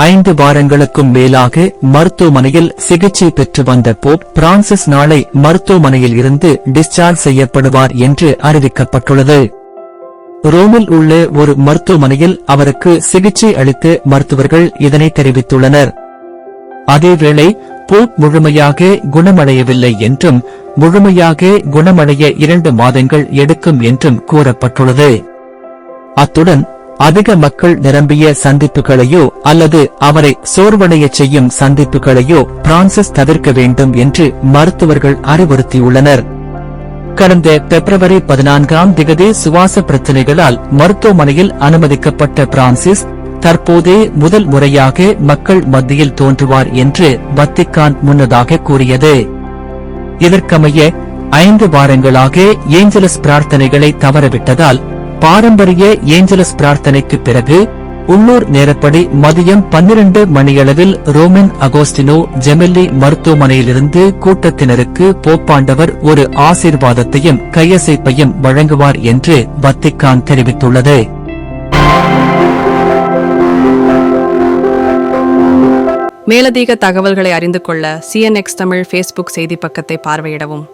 ஐந்து வாரங்களுக்கும் மேலாக மருத்துவமனையில் சிகிச்சை பெற்று வந்த போப் பிரான்சிஸ் நாளை மருத்துவமனையில் இருந்து டிஸ்சார்ஜ் செய்யப்படுவார் என்று அறிவிக்கப்பட்டுள்ளது. ரோமில் உள்ள ஒரு மருத்துவமனையில் அவருக்கு சிகிச்சை அளித்து மருத்துவர்கள் இதனை தெரிவித்துள்ளனர். அதேவேளை போப் முழுமையாக குணமடையவில்லை என்றும் முழுமையாக குணமடைய இரண்டு மாதங்கள் எடுக்கும் என்றும் கூறப்பட்டுள்ளது. அத்துடன் அதிக மக்கள் நிரம்பிய சந்திப்புகளையோ அல்லது அவரை சோர்வடையச் செய்யும் சந்திப்புகளையோ பிரான்சிஸ் தவிர்க்க வேண்டும் என்று மருத்துவர்கள் அறிவுறுத்தியுள்ளனர். கடந்த பிப்ரவரி பதினான்காம் திகதி சுவாச பிரச்சினைகளால் மருத்துவமனையில் அனுமதிக்கப்பட்ட பிரான்சிஸ் தற்போதே முதல் முறையாக மக்கள் மத்தியில் தோன்றுவார் என்று வத்திக்கான் முன்னதாக கூறியது. இதற்கமைய ஐந்து வாரங்களாக ஏஞ்சலஸ் பிரார்த்தனைகளை தவறவிட்டதால் பாரம்பரிய ஏஞ்சலஸ் பிரார்த்தனைக்கு பிறகு உள்ளூர் நேரப்படி மதியம் பன்னிரண்டு மணியளவில் ரோமன் அகோஸ்டினோ ஜெமெல்லி மருத்துவமனையிலிருந்து கூட்டத்தினருக்கு போப்பாண்டவர் ஒரு ஆசீர்வாதத்தையும் கையசைப்பையும் வழங்குவார் என்று வத்திக்கான் தெரிவித்துள்ளது. மேலதிக தகவல்களை அறிந்து கொள்ள சிஎன்எக்ஸ் தமிழ் ஃபேஸ்புக் செய்தி பக்கத்தை பார்வையிடவும்.